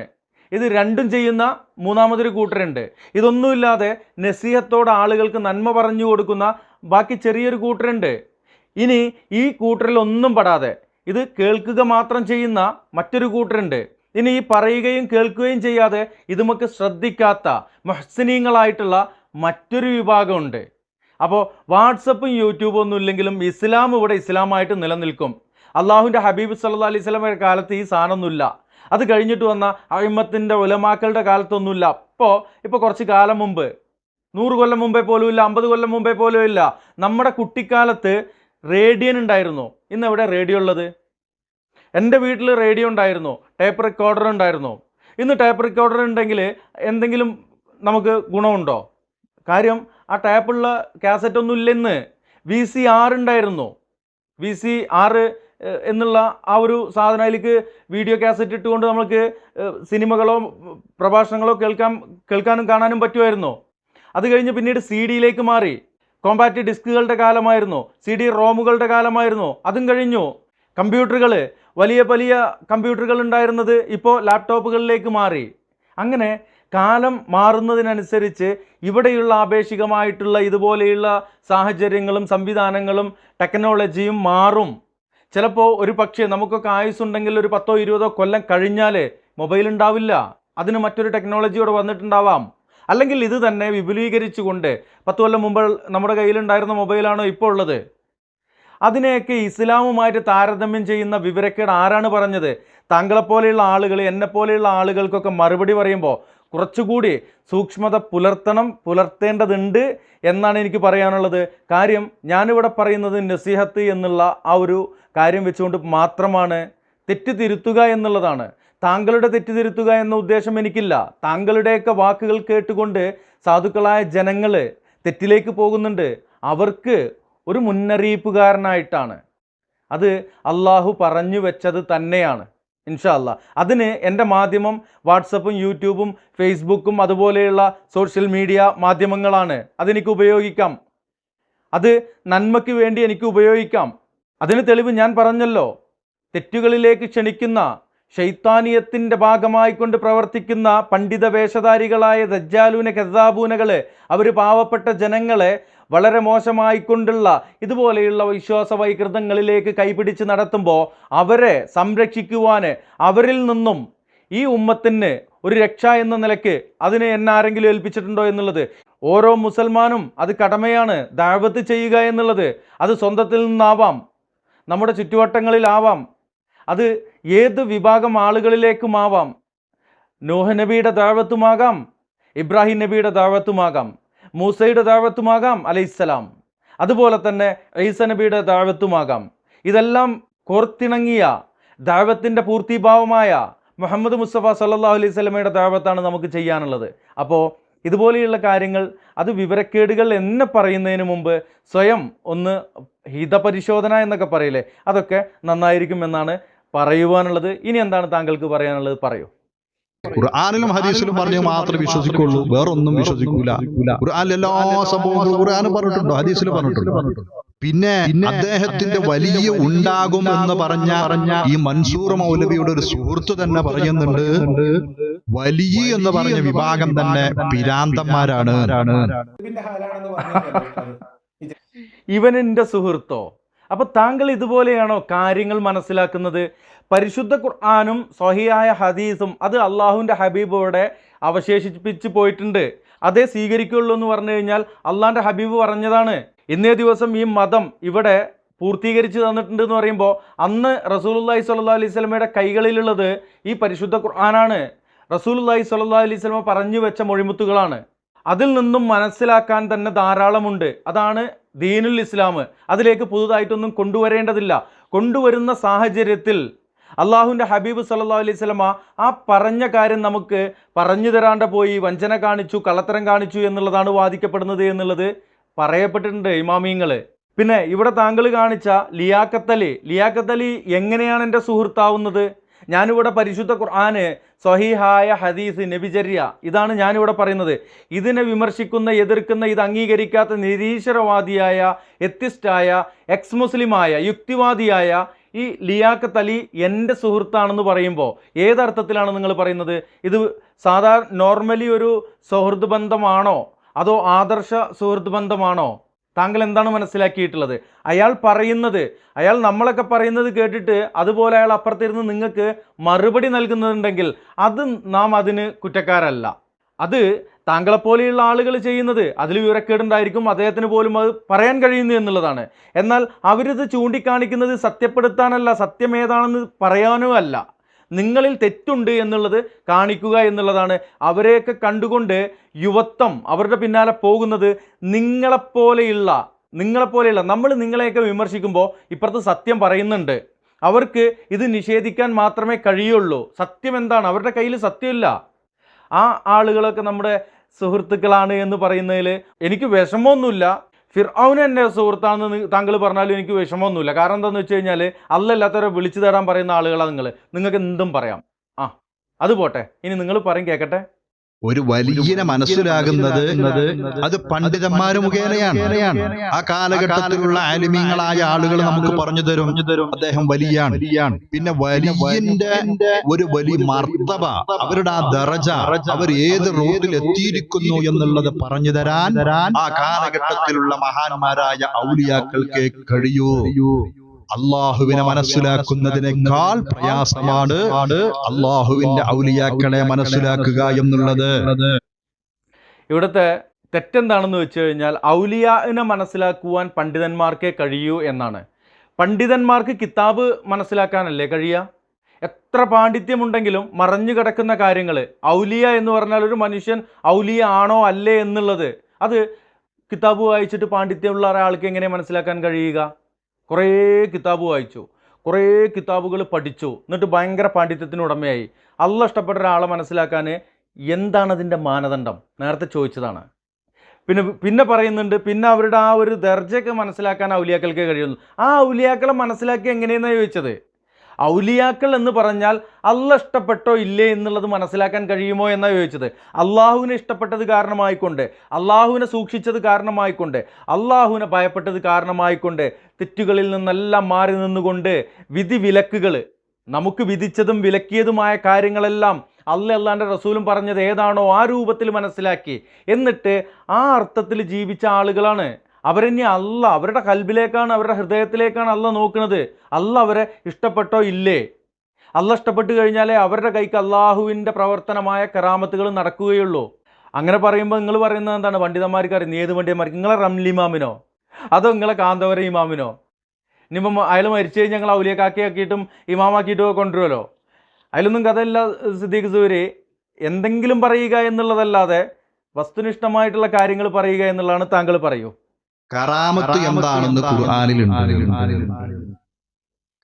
ഇത് രണ്ടും ചെയ്യുന്ന മൂന്നാമതൊരു കൂട്ടരുണ്ട്. ഇതൊന്നുമില്ലാതെ നസീഹത്തോട് ആളുകൾക്ക് നന്മ പറഞ്ഞു കൊടുക്കുന്ന ബാക്കി ചെറിയൊരു കൂട്ടരുണ്ട്. ഇനി ഈ കൂട്ടറിൽ ഒന്നും പെടാതെ ഇത് കേൾക്കുക മാത്രം ചെയ്യുന്ന മറ്റൊരു കൂട്ടരുണ്ട്. ഇനി ഈ പറയുകയും കേൾക്കുകയും ചെയ്യാതെ ഇതുമൊക്കെ ശ്രദ്ധിക്കാത്ത മഹ്സനീങ്ങളായിട്ടുള്ള മറ്റൊരു വിഭാഗമുണ്ട്. അപ്പോൾ വാട്സപ്പും യൂട്യൂബും ഒന്നും ഇല്ലെങ്കിലും ഇസ്ലാം ഇവിടെ ഇസ്ലാമായിട്ട് നിലനിൽക്കും. അള്ളാഹുവിന്റെ ഹബീബ് സല്ലാ അലൈഹി സ്വലമയുടെ കാലത്ത് ഈ സാധനമൊന്നുമില്ല. അത് കഴിഞ്ഞിട്ട് വന്ന അഴിമത്തിന്റെ ഉലമാക്കളുടെ കാലത്തൊന്നുമില്ല. അപ്പോൾ ഇപ്പോൾ കുറച്ച് കാലം മുമ്പ്. നൂറ് കൊല്ലം മുമ്പേ പോലും ഇല്ല അമ്പത് കൊല്ലം മുമ്പേ പോലും ഇല്ല. നമ്മുടെ കുട്ടിക്കാലത്ത് റേഡിയൻ ഉണ്ടായിരുന്നു. ഇന്ന് എവിടെ റേഡിയോ ഉള്ളത്? എന്റെ വീട്ടിൽ റേഡിയോ ഉണ്ടായിരുന്നു. ടേപ്പ് റെക്കോർഡർ ഉണ്ടായിരുന്നു. ഇന്ന് ടേപ്പ് റെക്കോർഡർ ഉണ്ടെങ്കിൽ എന്തെങ്കിലും നമുക്ക് ഗുണമുണ്ടോ? കാര്യം ആ ടേപ്പുള്ള കാസറ്റ് ഒന്നും ഇല്ലെന്ന് വി സി ആർ ഉണ്ടായിരുന്നു. വി സി ആറ് എന്നുള്ള ആ ഒരു സാധനം അതിലേക്ക് വീഡിയോ കാസറ്റ് ഇട്ടുകൊണ്ട് നമുക്ക് സിനിമകളോ പ്രഭാഷണങ്ങളോ കേൾക്കാം കേൾക്കാനും കാണാനും പറ്റുമായിരുന്നു. അത് കഴിഞ്ഞ് പിന്നീട് സി ഡിയിലേക്ക് മാറി. കോമ്പാക്റ്റ് ഡിസ്കുകളുടെ കാലമായിരുന്നു. സി ഡി റോമുകളുടെ കാലമായിരുന്നു. അതും കഴിഞ്ഞു. കമ്പ്യൂട്ടറുകൾ വലിയ വലിയ കമ്പ്യൂട്ടറുകൾ ഉണ്ടായിരുന്നത് ഇപ്പോൾ ലാപ്ടോപ്പുകളിലേക്ക് മാറി. അങ്ങനെ കാലം മാറുന്നതിനനുസരിച്ച് ഇവിടെയുള്ള ആപേക്ഷികമായിട്ടുള്ള ഇതുപോലെയുള്ള സാഹചര്യങ്ങളും സംവിധാനങ്ങളും ടെക്നോളജിയും മാറും. ചിലപ്പോൾ ഒരു പക്ഷേ നമുക്കൊക്കെ ആയുസ്സുണ്ടെങ്കിൽ ഒരു പത്തോ ഇരുപതോ കൊല്ലം കഴിഞ്ഞാൽ മൊബൈൽ ഉണ്ടാവില്ല. അതിന് മറ്റൊരു ടെക്നോളജിയോട് വന്നിട്ടുണ്ടാവാം. അല്ലെങ്കിൽ ഇത് തന്നെ വിപുലീകരിച്ചുകൊണ്ട് പത്ത് കൊല്ലം മുമ്പ് നമ്മുടെ കയ്യിലുണ്ടായിരുന്ന മൊബൈലാണോ ഇപ്പോൾ ഉള്ളത്? അതിനെയൊക്കെ ഇസ്ലാമുമായിട്ട് താരതമ്യം ചെയ്യുന്ന വിവരക്കേട് ആരാണ് പറഞ്ഞത്? താങ്കളെപ്പോലെയുള്ള ആളുകൾ എന്നെപ്പോലെയുള്ള ആളുകൾക്കൊക്കെ മറുപടി പറയുമ്പോൾ കുറച്ചുകൂടി സൂക്ഷ്മത പുലർത്തണം പുലർത്തേണ്ടതുണ്ട് എന്നാണ് എനിക്ക് പറയാനുള്ളത്. കാര്യം ഞാനിവിടെ പറയുന്നത് നസീഹത്ത് എന്നുള്ള ആ ഒരു കാര്യം വെച്ചുകൊണ്ട് മാത്രമാണ് തെറ്റ് തിരുത്തുക എന്നുള്ളതാണ്. താങ്കളുടെ തെറ്റ് തിരുത്തുക എന്ന ഉദ്ദേശം എനിക്കില്ല. താങ്കളുടെയൊക്കെ വാക്കുകൾ കേട്ടുകൊണ്ട് സാധുക്കളായ ജനങ്ങൾ തെറ്റിലേക്ക് പോകുന്നുണ്ട്. അവർക്ക് ഒരു മുന്നറിയിപ്പുകാരനായിട്ടാണ്. അത് അള്ളാഹു പറഞ്ഞു വെച്ചത് തന്നെയാണ്. ഇൻഷാ അല്ലാ അതിന് എന്റെ മാധ്യമം വാട്സപ്പും യൂട്യൂബും ഫേസ്ബുക്കും അതുപോലെയുള്ള സോഷ്യൽ മീഡിയ മാധ്യമങ്ങളാണ്. അതെനിക്ക് ഉപയോഗിക്കാം. അത് നന്മയ്ക്ക് വേണ്ടി എനിക്ക് ഉപയോഗിക്കാം. അതിന് തെളിവ് ഞാൻ പറഞ്ഞല്ലോ. തെറ്റുകളിലേക്ക് ക്ഷണിക്കുന്ന ഷെയ്ത്താനിയത്തിന്റെ ഭാഗമായിക്കൊണ്ട് പ്രവർത്തിക്കുന്ന പണ്ഡിത വേഷധാരികളായ ദജ്ജാലൂന കെസാബൂനകൾ അവർ പാവപ്പെട്ട ജനങ്ങളെ വളരെ മോശമായിക്കൊണ്ടുള്ള ഇതുപോലെയുള്ള വിശ്വാസ വൈകൃതങ്ങളിലേക്ക് കൈപിടിച്ച് നടത്തുമ്പോൾ അവരെ സംരക്ഷിക്കുവാൻ അവരിൽ നിന്നും ഈ ഉമ്മത്തിന് ഒരു രക്ഷ എന്ന നിലയ്ക്ക് അതിനെ എന്നെ ആരെങ്കിലും ഏൽപ്പിച്ചിട്ടുണ്ടോ എന്നുള്ളത്. ഓരോ മുസൽമാനും അത് കടമയാണ് ദാവത്ത് ചെയ്യുക എന്നുള്ളത് അത് സ്വന്തത്തിൽ നിന്നാവാം. നമ്മുടെ ചുറ്റുവട്ടങ്ങളിലാവാം. അത് ഏത് വിഭാഗം ആളുകളിലേക്കുമാവാം? നോഹ നബിയുടെ ദാവത്തുമാകാം ഇബ്രാഹിം നബിയുടെ ദാവത്തുമാകാം മൂസയുടെ ദാവത്തുമാകാം അലൈഹിസ്സലാം അതുപോലെ തന്നെ ഈസ നബിയുടെ ദാവത്തുമാകാം ഇതെല്ലാം കോർത്തിണങ്ങിയ ദാവത്തിന്റെ പൂർത്തിഭാവമായ മുഹമ്മദ് മുസ്തഫ സല്ലാ അലൈഹി സ്വലമയുടെ ദാവത്താണ് നമുക്ക് ചെയ്യാനുള്ളത്. അപ്പോൾ ഇതുപോലെയുള്ള കാര്യങ്ങൾ അത് വിവരക്കേടുകൾ എന്നെ പറയുന്നതിന് മുമ്പ് സ്വയം ഒന്ന് ഹിതപരിശോധന എന്നൊക്കെ പറയില്ലേ? അതൊക്കെ നന്നായിരിക്കും എന്നാണ് പറയുവാനുള്ളത്. ഇനി എന്താണ് താങ്കൾക്ക് പറയാനുള്ളത്? പറയൂ. ഖുർആാനിലും ഹദീസിലും പറഞ്ഞു മാത്രമേ വിശ്വസിക്കുള്ളൂ. വേറൊന്നും വിശ്വസിക്കൂല. ഖുർആാനിൽ എല്ലാ സംഭവങ്ങളും ഖുർആൻ പറഞ്ഞിട്ടുണ്ടോ. ഹദീസിൽ പറഞ്ഞിട്ടുണ്ടോ. പിന്നെ അദ്ദേഹത്തിന്റെ വലിയ ഉണ്ടാകും എന്ന് പറഞ്ഞ ഈ മൻസൂർ മൗലവിയുടെ ഒരു സുഹൃത്ത് തന്നെ പറയുന്നുണ്ട്. വലിയ എന്ന് പറഞ്ഞ വിഭാഗം തന്നെ പിരാന്തന്മാരാണ്. എന്റെ സുഹൃത്തോ? അപ്പോൾ താങ്കൾ ഇതുപോലെയാണോ കാര്യങ്ങൾ മനസ്സിലാക്കുന്നത്? പരിശുദ്ധ ഖുർആാനും സ്വഹിയായ ഹദീസും അത് അള്ളാഹുവിന്റെ ഹബീബോടെ അവശേഷിപ്പിച്ച് പോയിട്ടുണ്ട്. അതേ സ്വീകരിക്കുള്ളൂ എന്ന് പറഞ്ഞു കഴിഞ്ഞാൽ അള്ളാഹിന്റെ ഹബീബ് പറഞ്ഞതാണ് ഇന്നേ ദിവസം ഈ മതം ഇവിടെ പൂർത്തീകരിച്ച് തന്നിട്ടുണ്ട് എന്ന് പറയുമ്പോൾ അന്ന് റസൂലുള്ളാഹി സ്വല്ലാ അലൈഹി സ്വലമയുടെ കൈകളിലുള്ളത് ഈ പരിശുദ്ധ ഖുർആനാണ്. റസൂലുള്ളാഹി സ്വല്ലാ അലൈഹി സ്വലമ പറഞ്ഞു വെച്ച മൊഴിമുത്തുകളാണ്. അതിൽ നിന്നും മനസ്സിലാക്കാൻ തന്നെ ധാരാളമുണ്ട്. അതാണ് ദീനുൽ ഇസ്ലാം. അതിലേക്ക് പുതുതായിട്ടൊന്നും കൊണ്ടുവരേണ്ടതില്ല. കൊണ്ടുവരുന്ന സാഹചര്യത്തിൽ അള്ളാഹുവിന്റെ ഹബീബ് സല്ലാ അലൈഹി സ്വലമ ആ പറഞ്ഞ കാര്യം നമുക്ക് പറഞ്ഞു തരാണ്ട് പോയി വഞ്ചന കാണിച്ചു കള്ളത്തരം കാണിച്ചു എന്നുള്ളതാണ് വാദിക്കപ്പെടുന്നത് എന്നുള്ളത് പറയപ്പെട്ടിട്ടുണ്ട് ഇമാമിയങ്ങൾ പിന്നെ ഇവിടെ താങ്കൾ കാണിച്ച ലിയാക്കത്തലി ലിയാക്കത്തലി എങ്ങനെയാണ് എന്റെ സുഹൃത്താവുന്നത്? ഞാനിവിടെ പരിശുദ്ധ ഖുർആന് സ്വഹീഹായ ഹദീസ് നബിചര്യ ഇതാണ് ഞാനിവിടെ പറയുന്നത്. ഇതിനെ വിമർശിക്കുന്ന എതിർക്കുന്ന ഇത് അംഗീകരിക്കാത്ത നിരീശ്വരവാദിയായ എത്തിസ്റ്റായ എക്സ് മുസ്ലിമായ യുക്തിവാദിയായ ഈ ലിയാഖത്ത് അലി എന്റെ സുഹൃത്താണെന്ന് പറയുമ്പോൾ ഏതർത്ഥത്തിലാണ് നിങ്ങൾ പറയുന്നത്? ഇത് സാധാരണ നോർമലി ഒരു സൗഹൃദ ബന്ധമാണോ? അതോ ആദർശ സുഹൃദ് ബന്ധമാണോ? താങ്കൾ എന്താണ് മനസ്സിലാക്കിയിട്ടുള്ളത്? അയാൾ പറയുന്നത് അയാൾ നമ്മളൊക്കെ പറയുന്നത് കേട്ടിട്ട് അതുപോലെ അയാൾ അപ്പുറത്തിരുന്ന് നിങ്ങൾക്ക് മറുപടി നൽകുന്നുണ്ടെങ്കിൽ അത് നാം അതിന് കുറ്റക്കാരല്ല. അത് താങ്കളെപ്പോലെയുള്ള ആളുകൾ ചെയ്യുന്നത് അതിൽ വിവരക്കേടുണ്ടായിരിക്കും അദ്ദേഹത്തിന് പോലും അത് പറയാൻ കഴിയുന്നു എന്നുള്ളതാണ്. എന്നാൽ അവരിത് ചൂണ്ടിക്കാണിക്കുന്നത് സത്യപ്പെടുത്താനല്ല സത്യമേതാണെന്ന് പറയാനും അല്ല. നിങ്ങളിൽ തെറ്റുണ്ട് എന്നുള്ളത് കാണിക്കുക എന്നുള്ളതാണ്. അവരെയൊക്കെ കണ്ടുകൊണ്ട് യുവത്വം അവരുടെ പിന്നാലെ പോകുന്നത് നിങ്ങളെപ്പോലെയുള്ള നിങ്ങളെപ്പോലെയുള്ള നമ്മൾ നിങ്ങളെയൊക്കെ വിമർശിക്കുമ്പോൾ ഇപ്പുറത്ത് സത്യം പറയുന്നുണ്ട്. അവർക്ക് ഇത് നിഷേധിക്കാൻ മാത്രമേ കഴിയുള്ളൂ. സത്യം എന്താണ്? അവരുടെ കയ്യിൽ സത്യമില്ല. ആ ആളുകളൊക്കെ നമ്മുടെ സുഹൃത്തുക്കളാണ് എന്ന് പറയുന്നതിൽ എനിക്ക് വിഷമമൊന്നുമില്ല. ഫിർഔന് എന്റെ സുഹൃത്താണെന്ന് താങ്കൾ പറഞ്ഞാലും എനിക്ക് വിഷമമൊന്നുമില്ല. കാരണം എന്താണെന്ന് വെച്ച് കഴിഞ്ഞാൽ അല്ലല്ലാത്തവരെ വിളിച്ചു തരാൻ പറയുന്ന ആളുകളാണ് നിങ്ങൾ നിങ്ങൾക്ക് എന്തും പറയാം. ആ അത് പോട്ടെ. ഇനി നിങ്ങൾ പറയും കേൾക്കട്ടെ ഒരു വലിയനെ മനസ്സിലാകുന്നത് അത് പണ്ഡിതന്മാര് മുഖേനയാണ്. ആ കാലഘട്ടത്തിലുള്ള ആലിമ്യങ്ങളായ ആളുകൾ നമുക്ക് പറഞ്ഞു തരും. അദ്ദേഹം വലിയാണ്. പിന്നെ വലിയന്റെ ഒരു വലിയ മർത്തബ അവരുടെ ആ ദറജ അവർ ഏത് റോഡിൽ എത്തിയിരിക്കുന്നു എന്നുള്ളത് പറഞ്ഞു തരാൻ ആ കാലഘട്ടത്തിലുള്ള മഹാന്മാരായ ഔലിയാക്കൾക്ക് കഴിയൂ. അള്ളാഹുവിനെ മനസ്സിലാക്കുന്നതിനേക്കാൾ പ്രയാസമാണ് അള്ളാഹുവിന്റെ ഔലിയാക്കളെ മനസ്സിലാക്കുക എന്നുള്ളത്. ഇവിടുത്തെ തെറ്റെന്താണെന്ന് വെച്ച് കഴിഞ്ഞാൽ ഔലിയാവിനെ മനസ്സിലാക്കുവാൻ പണ്ഡിതന്മാർക്കേ കഴിയൂ എന്നാണ്. പണ്ഡിതന്മാർക്ക് കിതാബ് മനസ്സിലാക്കാനല്ലേ കഴിയുക? എത്ര പാണ്ഡിത്യമുണ്ടെങ്കിലും മറഞ്ഞു കിടക്കുന്ന കാര്യങ്ങൾ ഔലിയ എന്ന് പറഞ്ഞാൽ ഒരു മനുഷ്യൻ ഔലിയ ആണോ അല്ലേ എന്നുള്ളത് അത് കിതാബ് വായിച്ചിട്ട് പാണ്ഡിത്യമുള്ള ഒരാൾക്ക് എങ്ങനെ മനസ്സിലാക്കാൻ കഴിയുക? കുറേ കിതാബ് വായിച്ചു കുറേ കിതാബുകൾ പഠിച്ചു. എന്നിട്ട് ഭയങ്കര പാണ്ഡിത്യത്തിന് ഉടമയായി. അല്ല ഇഷ്ടപ്പെട്ട ഒരാളെ മനസ്സിലാക്കാൻ എന്താണ് അതിന്റെ മാനദണ്ഡം? നേരത്തെ ചോദിച്ചതാണ്. പിന്നെ പിന്നെ പറയുന്നുണ്ട് പിന്നെ അവരുടെ ആ ഒരു ദർജയൊക്കെ മനസ്സിലാക്കാൻ ഔലിയാക്കൾക്ക് കഴിയുന്നു. ആ ഔലിയാക്കളെ മനസ്സിലാക്കി എങ്ങനെയെന്നാണ് ചോദിച്ചത്? ഔലിയാക്കൾ എന്ന് പറഞ്ഞാൽ അല്ല ഇഷ്ടപ്പെട്ടോ ഇല്ലേ എന്നുള്ളത് മനസ്സിലാക്കാൻ കഴിയുമോ എന്നാണ് ചോദിച്ചത്. അള്ളാഹുവിനെ ഇഷ്ടപ്പെട്ടത് കാരണമായിക്കൊണ്ട് അള്ളാഹുവിനെ സൂക്ഷിച്ചത് കാരണമായിക്കൊണ്ട് അള്ളാഹുവിനെ ഭയപ്പെട്ടത് കാരണമായിക്കൊണ്ട് തെറ്റുകളിൽ നിന്നെല്ലാം മാറി നിന്നുകൊണ്ട് വിധി വിലക്കുകൾ നമുക്ക് വിധിച്ചതും വിലക്കിയതുമായ കാര്യങ്ങളെല്ലാം അല്ല അല്ലാന്റെ റസൂലും പറഞ്ഞത് ഏതാണോ ആ രൂപത്തിൽ മനസ്സിലാക്കി. എന്നിട്ട് ആ അർത്ഥത്തിൽ ജീവിച്ച ആളുകളാണ് അവരെന്നെ അല്ല അവരുടെ കൽബിലേക്കാണ് അവരുടെ ഹൃദയത്തിലേക്കാണ് അല്ല നോക്കുന്നത്. അല്ല അവരെ ഇഷ്ടപ്പെട്ടോ ഇല്ലേ? അല്ല ഇഷ്ടപ്പെട്ട് കഴിഞ്ഞാലേ അവരുടെ കൈക്ക് അള്ളാഹുവിന്റെ പ്രവർത്തനമായ കറാമത്തുകൾ നടക്കുകയുള്ളൂ. അങ്ങനെ പറയുമ്പോൾ നിങ്ങൾ പറയുന്നത് എന്താണ്? പണ്ഡിതന്മാർക്ക് അറിയുന്നത് ഏത് പണ്ഡിതന്മാർക്ക്? നിങ്ങളെ റംലി ഇമാമിനോ? അതോ നിങ്ങളെ കാന്തവര ഇമാമിനോ? ഇനിയിപ്പം അയാൾ മരിച്ചു കഴിഞ്ഞാൽ ഞങ്ങൾ ഔലിയക്കാക്കിയാക്കിയിട്ടും ഇമാമാക്കിയിട്ടും കൊണ്ടുവരുമല്ലോ? അതിലൊന്നും കഥയില്ല സിദ്ദീഖ് സൂരി എന്തെങ്കിലും പറയുക എന്നുള്ളതല്ലാതെ വസ്തുനിഷ്ഠമായിട്ടുള്ള കാര്യങ്ങൾ പറയുക എന്നുള്ളതാണ് താങ്കൾ പറയൂ. കറാമത്ത് എന്താണെന്ന് ഖുർആാനിലുണ്ട്.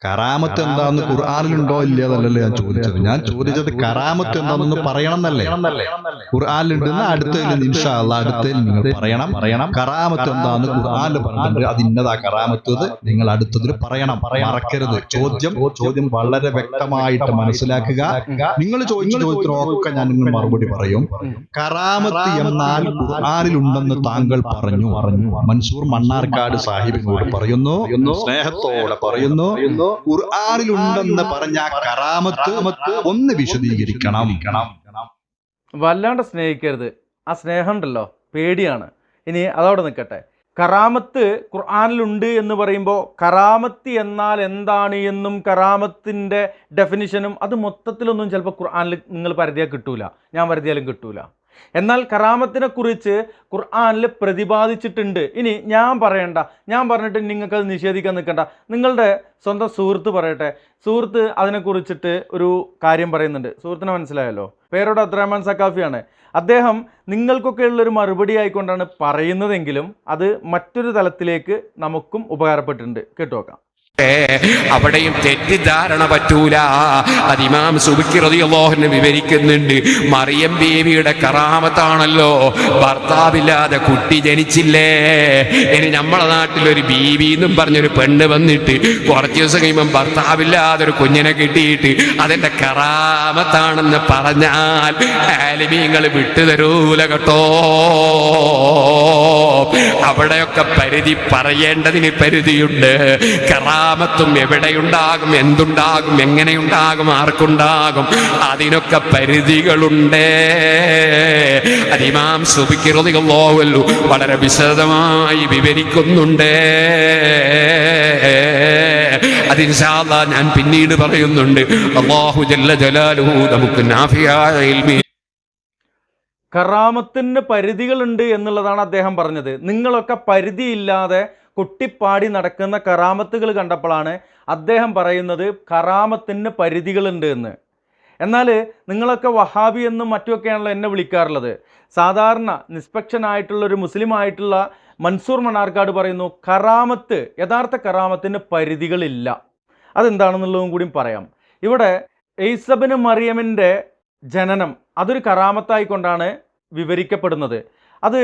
കറാമത്ത് എന്താന്ന് ഖുർആാനിലുണ്ടോ ഇല്ലതല്ലല്ലോ ഞാൻ ചോദിച്ചത്. ഞാൻ ചോദിച്ചത് കറാമത്ത് എന്താണെന്ന് പറയണം എന്നല്ലേ ഖുർആാനിലുണ്ടെന്ന് അടുത്തതിൽ ഇൻഷാ അള്ളാ അടുത്തതിൽ നിങ്ങൾ പറയണം. പറയണം. കറാമത്ത് എന്താന്ന് ഖുർആാനിൽ പറഞ്ഞിട്ടുണ്ട്. അത് ഇന്നതാ കറാമത്ത് നിങ്ങൾ അടുത്തതിൽ പറയണം. മറക്കരുത്. ചോദ്യം ചോദ്യം വളരെ വ്യക്തമായിട്ട് മനസ്സിലാക്കുക. നിങ്ങൾ ചോദിച്ച ചോദ്യത്തിനൊക്കെ ഞാൻ നിങ്ങൾ മറുപടി പറയും. കറാമത്ത് എന്നാൽ ഖുർആാനിൽ ഉണ്ടെന്ന് താങ്കൾ പറഞ്ഞു. പറഞ്ഞു. മൻസൂർ മണ്ണാർക്കാട് സാഹിബിനോട് പറയുന്നു. സ്നേഹത്തോടെ പറയുന്നു. ഖുർആാനിലുണ്ടെന്ന് പറഞ്ഞ ആ കറാമത്ത് ഒന്ന് വിശദീകരിക്കണം. വല്ലാണ്ട് സ്നേഹിക്കരുത്. ആ സ്നേഹം ഉണ്ടല്ലോ പേടിയാണ്. ഇനി അതവിടെ നിൽക്കട്ടെ. കറാമത്ത് ഖുർആാനിലുണ്ട് എന്ന് പറയുമ്പോൾ കറാമത്ത് എന്നാൽ എന്താണ് എന്നും കറാമത്തിന്റെ ഡെഫിനിഷനും അത് മൊത്തത്തിലൊന്നും ചിലപ്പോൾ ഖുർആാനിൽ നിങ്ങൾ പരതിയാൽ കിട്ടൂല. ഞാൻ പരതിയാലും കിട്ടൂല. എന്നാൽ കറാമത്തിനെ കുറിച്ച് ഖുർആാനിൽ പ്രതിപാദിച്ചിട്ടുണ്ട്. ഇനി ഞാൻ പറയണ്ട. ഞാൻ പറഞ്ഞിട്ട് നിങ്ങൾക്ക് അത് നിഷേധിക്കാൻ നിൽക്കണ്ട. നിങ്ങളുടെ സ്വന്തം സുഹൃത്ത് പറയട്ടെ. സുഹൃത്ത് അതിനെക്കുറിച്ചിട്ട് ഒരു കാര്യം പറയുന്നുണ്ട്. സുഹൃത്തിനെ മനസ്സിലായല്ലോ? പേരോട് അബ്ദുറഹ്മാൻ സക്കാഫിയാണ് അദ്ദേഹം നിങ്ങൾക്കൊക്കെ ഉള്ളൊരു മറുപടി ആയിക്കൊണ്ടാണ് പറയുന്നതെങ്കിലും അത് മറ്റൊരു തലത്തിലേക്ക് നമുക്കും ഉപകാരപ്പെട്ടിട്ടുണ്ട്. കേട്ടുവെക്കാം അവിടെയും തെറ്റിദ്ധാരണ പറ്റൂല. അതിമാം സുബിക്ക് റളിയല്ലാഹുവിനെ വിവരിക്കുന്നുണ്ട്. മറിയം ബീവിയുടെ കറാമത്താണല്ലോ. ഭർത്താവില്ലാതെ കുട്ടി ജനിച്ചില്ലേ? ഇനി നമ്മളെ നാട്ടിലൊരു ബീവി എന്നും പറഞ്ഞൊരു പെണ്ണ് വന്നിട്ട് കുറച്ച് ദിവസം കഴിയുമ്പം ഭർത്താവില്ലാതെ ഒരു കുഞ്ഞിനെ കിട്ടിയിട്ട് അതെന്റെ കറാമത്താണെന്ന് പറഞ്ഞാൽ ആലിമീങ്ങൾ വിട്ടുതരൂല കേട്ടോ. അവിടെയൊക്കെ പരിധി പറയേണ്ടതിന് പരിധിയുണ്ട്. കറാമത്തും എവിടെയുണ്ടാകും എന്തുണ്ടാകും എങ്ങനെയുണ്ടാകും ആർക്കുണ്ടാകും അതിനൊക്കെ പരിധികളുണ്ട്. അതിമാം സുബിക്കുറതികളോവല്ലു വളരെ വിശദമായി വിവരിക്കുന്നുണ്ട്. അതിൻഷാല്ല ഞാൻ പിന്നീട് പറയുന്നുണ്ട്. അള്ളാഹു ജല്ല ജലാലുഹു നമുക്ക് നാഫിയായ കറാമത്തിന് പരിധികളുണ്ട് എന്നുള്ളതാണ് അദ്ദേഹം പറഞ്ഞത്. നിങ്ങളൊക്കെ പരിധിയില്ലാതെ കൊട്ടിപ്പാടി നടക്കുന്ന കറാമത്തുകൾ കണ്ടപ്പോഴാണ് അദ്ദേഹം പറയുന്നത് കറാമത്തിന് പരിധികളുണ്ട് എന്ന്. എന്നാൽ നിങ്ങളൊക്കെ വഹാബി എന്നും മറ്റുമൊക്കെയാണല്ലോ എന്നെ വിളിക്കാറുള്ളത്. സാധാരണ നിഷ്പക്ഷനായിട്ടുള്ള ഒരു മുസ്ലിം ആയിട്ടുള്ള മൻസൂർ മണാർക്കാട് പറയുന്നു കറാമത്ത് യഥാർത്ഥ കറാമത്തിന് പരിധികളില്ല. അതെന്താണെന്നുള്ളതും കൂടി പറയാം. ഇവിടെ എയ്സബിന് മറിയമിന്റെ ജനനം അതൊരു കറാമത്തായിക്കൊണ്ടാണ് വിവരിക്കപ്പെടുന്നത്. അത്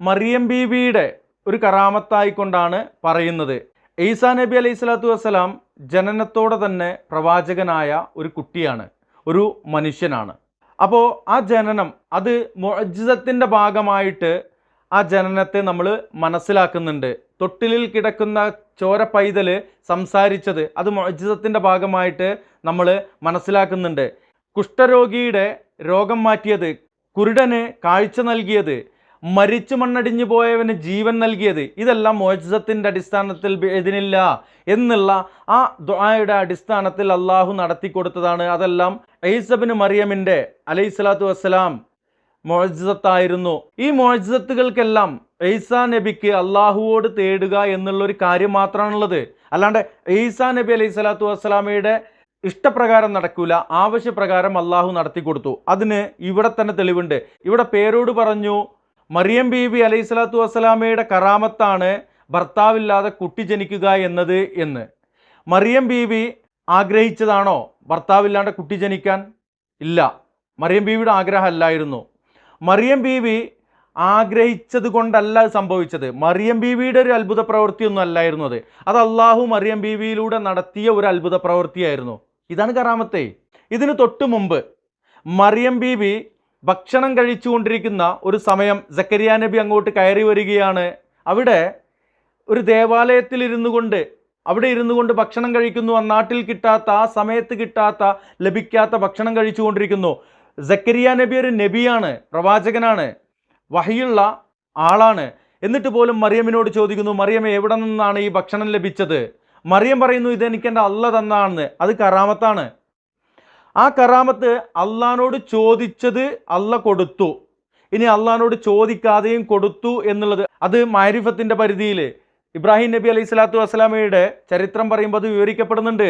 മറിയം ബീവിയുടെ ഒരു കറാമത്തായിക്കൊണ്ടാണ് പറയുന്നത്. ഈസാ നബി അലൈഹി സ്വലാത്തു വസ്സലാം ജനനത്തോടെ തന്നെ പ്രവാചകനായ ഒരു കുട്ടിയാണ് ഒരു മനുഷ്യനാണ്. അപ്പോൾ ആ ജനനം അത് മൊജിസത്തിന്റെ ഭാഗമായിട്ട് ആ ജനനത്തെ നമ്മൾ മനസ്സിലാക്കുന്നുണ്ട്. തൊട്ടിലിൽ കിടക്കുന്ന ചോര പൈതൽ സംസാരിച്ചത് അത് മൊജിസത്തിന്റെ ഭാഗമായിട്ട് നമ്മൾ മനസ്സിലാക്കുന്നുണ്ട്. കുഷ്ഠരോഗിയുടെ രോഗം മാറ്റിയത് കുരുടന് കാഴ്ച നൽകിയത് മരിച്ചു മണ്ണടിഞ്ഞു പോയവന് ജീവൻ നൽകിയത് ഇതെല്ലാം മോജത്തിന്റെ അടിസ്ഥാനത്തിൽ ഇതിനില്ല എന്നുള്ള ആ ദ്വായുടെ അടിസ്ഥാനത്തിൽ അള്ളാഹു നടത്തി കൊടുത്തതാണ്. അതെല്ലാം ഐസബിന് മറിയമിന്റെ അലൈഹി സ്വലാത്തു വസ്സലാം മോജിസത്തായിരുന്നു ഈ മോജിസത്തുകൾക്കെല്ലാം ഈസാ നബിക്ക് അള്ളാഹുവോട് തേടുക എന്നുള്ളൊരു കാര്യം മാത്രമാണുള്ളത്. അല്ലാണ്ട് ഈസാ നബി അലൈഹി സ്വലാത്തു വസ്സലാമയുടെ ഇഷ്ടപ്രകാരം നടക്കൂല ആവശ്യപ്രകാരം അള്ളാഹു നടത്തി കൊടുത്തു. അതിന് ഇവിടെ തന്നെ തെളിവുണ്ട്. ഇവിടെ പേരോട് പറഞ്ഞു മറിയം ബീബി അലൈഹി സ്വലാത്തു വസ്സലാമയുടെ കറാമത്താണ് ഭർത്താവില്ലാതെ കുട്ടി ജനിക്കുക എന്നത് എന്ന്. മറിയം ബീബി ആഗ്രഹിച്ചതാണോ ഭർത്താവില്ലാണ്ട് കുട്ടി ജനിക്കാൻ? ഇല്ല. മറിയം ബീവിയുടെ ആഗ്രഹമല്ലായിരുന്നു മറിയം ബീവി ആഗ്രഹിച്ചത് കൊണ്ടല്ല സംഭവിച്ചത്. മറിയം ബീവിയുടെ ഒരു അത്ഭുത പ്രവൃത്തിയൊന്നും അല്ലായിരുന്നു അത്. അത് അള്ളാഹു മറിയം ബീവിയിലൂടെ നടത്തിയ ഒരു അത്ഭുത പ്രവൃത്തിയായിരുന്നു. ഇതാണ് കറാമത്തെ. ഇതിന് തൊട്ടു മുമ്പ് മറിയം ബീവി ഭക്ഷണം കഴിച്ചുകൊണ്ടിരിക്കുന്ന ഒരു സമയം സക്കരിയ നബി അങ്ങോട്ട് കയറി വരികയാണ്. അവിടെ ഒരു ദേവാലയത്തിൽ ഇരുന്നു കൊണ്ട് അവിടെ ഇരുന്നു കൊണ്ട് ഭക്ഷണം കഴിക്കുന്നു. ആ നാട്ടിൽ കിട്ടാത്ത ആ സമയത്ത് കിട്ടാത്ത ലഭിക്കാത്ത ഭക്ഷണം കഴിച്ചുകൊണ്ടിരിക്കുന്നു. സക്കരിയ നബി ഒരു നബിയാണ് പ്രവാചകനാണ് വഹിയുള്ള ആളാണ്. എന്നിട്ട് പോലും മറിയമ്മിനോട് ചോദിക്കുന്നു മറിയമ്മ എവിടെ നിന്നാണ് ഈ ഭക്ഷണം ലഭിച്ചത്? മറിയം പറയുന്നു ഇതെനിക്ക് എന്റെ അല്ല തന്നാണെന്ന്. അത് കറാമത്താണ് ആ കറാമത്ത് അള്ളഹാനോട് ചോദിച്ചത് അല്ല കൊടുത്തു. ഇനി അള്ളഹാനോട് ചോദിക്കാതെയും കൊടുത്തു എന്നുള്ളത് അത് മാരിഫത്തിന്റെ പരിധിയിൽ ഇബ്രാഹിം നബി അലൈഹി സ്വലാത്തു വസ്സലാമയുടെ ചരിത്രം പറയുമ്പോൾ അത് വിവരിക്കപ്പെടുന്നുണ്ട്.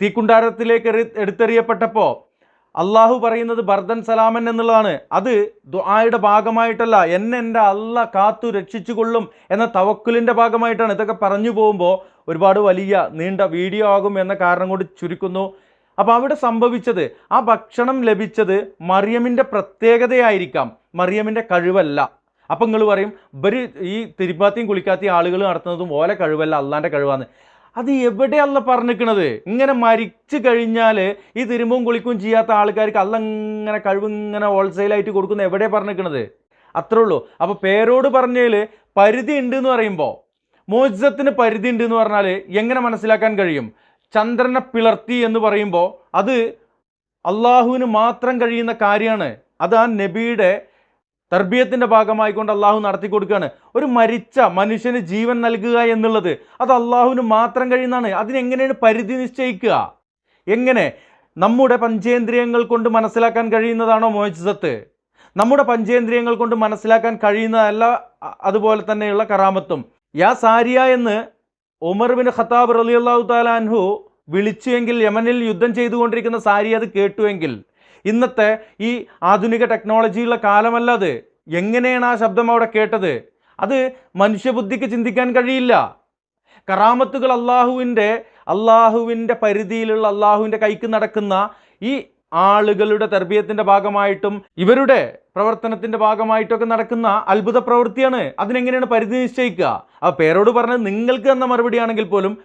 തീക്കുണ്ടാരത്തിലേക്ക് എറി എടുത്തെറിയപ്പെട്ടപ്പോൾ അള്ളാഹു പറയുന്നത് ബർദൻ സലാമൻ എന്നുള്ളതാണ്. അത് ദുആയുടെ ഭാഗമായിട്ടല്ല എന്നെ എന്റെ അല്ല കാത്തു രക്ഷിച്ചു കൊള്ളും എന്ന തവക്കുലിന്റെ ഭാഗമായിട്ടാണ്. ഇതൊക്കെ പറഞ്ഞു പോകുമ്പോൾ ഒരുപാട് വലിയ നീണ്ട വീഡിയോ ആകും എന്ന കാരണം കൊണ്ട് ചുരുക്കുന്നു. അപ്പോൾ അവിടെ സംഭവിച്ചത് ആ ഭക്ഷണം ലഭിച്ചത് മറിയമിന്റെ പ്രത്യേകതയായിരിക്കാം. മറിയമിന്റെ കഴിവല്ല. അപ്പം നിങ്ങൾ പറയും ഇവർ ഈ തിരുപ്പാത്തിയും കുളിക്കാത്തിയും ആളുകൾ നടത്തുന്നതും ഓലെ കഴിവല്ല അള്ളാന്റെ കഴിവാന്ന്. അത് എവിടെയല്ല പറഞ്ഞിരിക്കണത് ഇങ്ങനെ മരിച്ചു കഴിഞ്ഞാൽ ഈ തിരുമ്പും കുളിക്കും ചെയ്യാത്ത ആൾക്കാർക്ക് അല്ല ഇങ്ങനെ കഴിവ് ഇങ്ങനെ ഹോൾസെയിലായിട്ട് കൊടുക്കുന്ന എവിടെ പറഞ്ഞിരിക്കണത് അത്രേ ഉള്ളൂ. അപ്പോൾ പേരോട് പറഞ്ഞതിൽ പരിധി ഉണ്ട് എന്ന് പറയുമ്പോൾ മോചത്തിന് പരിധി ഉണ്ട് എന്ന് പറഞ്ഞാൽ എങ്ങനെ മനസ്സിലാക്കാൻ കഴിയും? ചന്ദ്രനെ പിളർത്തി എന്ന് പറയുമ്പോൾ അത് അള്ളാഹുവിന് മാത്രം കഴിയുന്ന കാര്യമാണ്. അത് ആ നബിയുടെ തർബീയത്തിന്റെ ഭാഗമായിക്കൊണ്ട് അള്ളാഹു നടത്തി കൊടുക്കുകയാണ്. ഒരു മരിച്ച മനുഷ്യന് ജീവൻ നൽകുക എന്നുള്ളത് അത് അള്ളാഹുവിന് മാത്രം കഴിയുന്നതാണ്. അതിനെങ്ങനെയാണ് പരിധി നിശ്ചയിക്കുക? എങ്ങനെ? നമ്മുടെ പഞ്ചേന്ദ്രിയങ്ങൾ കൊണ്ട് മനസ്സിലാക്കാൻ കഴിയുന്നതാണോ മോജിസത്ത് നമ്മുടെ പഞ്ചേന്ദ്രിയങ്ങൾ കൊണ്ട് മനസ്സിലാക്കാൻ കഴിയുന്നതല്ല അതുപോലെ തന്നെയുള്ള കറാമത്തും. യാ സാരിയ എന്ന് ഉമർ ബിൻ ഖത്താബ് റലി അള്ളാഹു താലാൻഹു വിളിച്ചുവെങ്കിൽ യമനിൽ യുദ്ധം ചെയ്തുകൊണ്ടിരിക്കുന്ന സാരിയ അത് കേട്ടുവെങ്കിൽ ഇന്നത്തെ ഈ ആധുനിക ടെക്നോളജിയുള്ള കാലമല്ല അത് എങ്ങനെയാണ് ആ ശബ്ദം അവിടെ കേട്ടത്? അത് മനുഷ്യബുദ്ധിക്ക് ചിന്തിക്കാൻ കഴിയില്ല. കറാമത്തുകൾ അള്ളാഹുവിന്റെ അള്ളാഹുവിന്റെ പരിധിയിലുള്ള അള്ളാഹുവിന്റെ കൈക്ക് നടക്കുന്ന ഈ ആളുകളുടെ തെർബീയത്തിന്റെ ഭാഗമായിട്ടും ഇവരുടെ പ്രവർത്തനത്തിന്റെ ഭാഗമായിട്ടൊക്കെ നടക്കുന്ന അത്ഭുത പ്രവൃത്തിയാണ്. അതിനെങ്ങനെയാണ് പരിധി നിശ്ചയിക്കുക ആ പേരോട് പറഞ്ഞത് നിങ്ങൾക്ക് എന്ന മറുപടിയാണെങ്കിൽ പോലും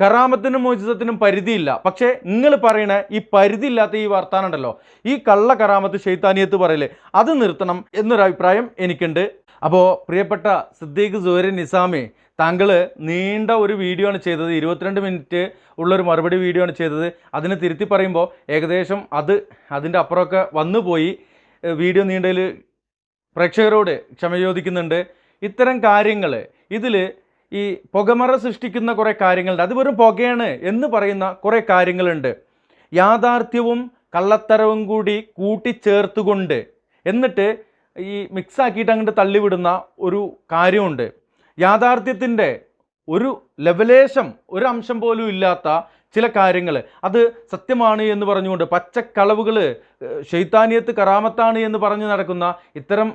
കറാമത്തിനും മോചിതത്തിനും പരിധിയില്ല. പക്ഷേ നിങ്ങൾ പറയണ ഈ പരിധിയില്ലാത്ത ഈ വർത്താനുണ്ടല്ലോ ഈ കള്ള കറാമത്ത് ഷെയ്ത്താനിയത്ത് പറയൽ അത് നിർത്തണം എന്നൊരു അഭിപ്രായം എനിക്കുണ്ട്. അപ്പോൾ പ്രിയപ്പെട്ട സിദ്ദീഖ് സുഹരൻ നിസാമി താങ്കൾ നീണ്ട ഒരു വീഡിയോ ആണ് ചെയ്തത്. ഇരുപത്തിരണ്ട് മിനിറ്റ് ഉള്ളൊരു മറുപടി വീഡിയോ ആണ് ചെയ്തത്. അതിനെ തിരുത്തി പറയുമ്പോൾ ഏകദേശം അത് അതിന്റെ അപ്പുറമൊക്കെ വന്നു പോയി വീഡിയോ നീണ്ടതിൽ പ്രേക്ഷകരോട് ക്ഷമ ചോദിക്കുന്നുണ്ട്. ഇത്തരം കാര്യങ്ങൾ ഇതിൽ ഈ പുകമറ സൃഷ്ടിക്കുന്ന കുറേ കാര്യങ്ങളുണ്ട്. അത് വെറും പുകയാണ് എന്ന് പറയുന്ന കുറേ കാര്യങ്ങളുണ്ട്. യാഥാർത്ഥ്യവും കള്ളത്തരവും കൂടി കൂട്ടിച്ചേർത്തുകൊണ്ട് എന്നിട്ട് ഈ മിക്സാക്കിയിട്ട് അങ്ങോട്ട് തള്ളിവിടുന്ന ഒരു കാര്യമുണ്ട് യാഥാർത്ഥ്യത്തിന്റെ ഒരു ലെവലേശം ഒരു അംശം പോലും ഇല്ലാത്ത ചില കാര്യങ്ങൾ. അത് സത്യമാണ് എന്ന് പറഞ്ഞുകൊണ്ട് പച്ചക്കളവുകൾ ഷെയ്ത്താനിയത്ത് കറാമത്താണ് എന്ന് പറഞ്ഞു നടക്കുന്ന ഇത്തരം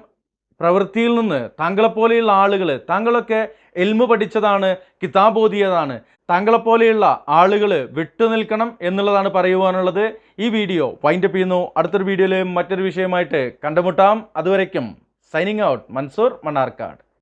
പ്രവൃത്തിയിൽ നിന്ന് താങ്കളെപ്പോലെയുള്ള ആളുകൾ താങ്കളൊക്കെ എൽമ് പഠിച്ചതാണ് കിതാബോധിയതാണ് താങ്കളെപ്പോലെയുള്ള ആളുകൾ വിട്ടുനിൽക്കണം എന്നുള്ളതാണ് പറയുവാനുള്ളത് ഈ വീഡിയോ. വൈൻഡപ്പ് ചെയ്യുന്നു. അടുത്തൊരു വീഡിയോയിലും മറ്റൊരു വിഷയമായിട്ട് കണ്ടുമുട്ടാം. അതുവരയ്ക്കും സൈനിങ് ഔട്ട്. മൻസൂർ മണ്ണാർക്കാട്.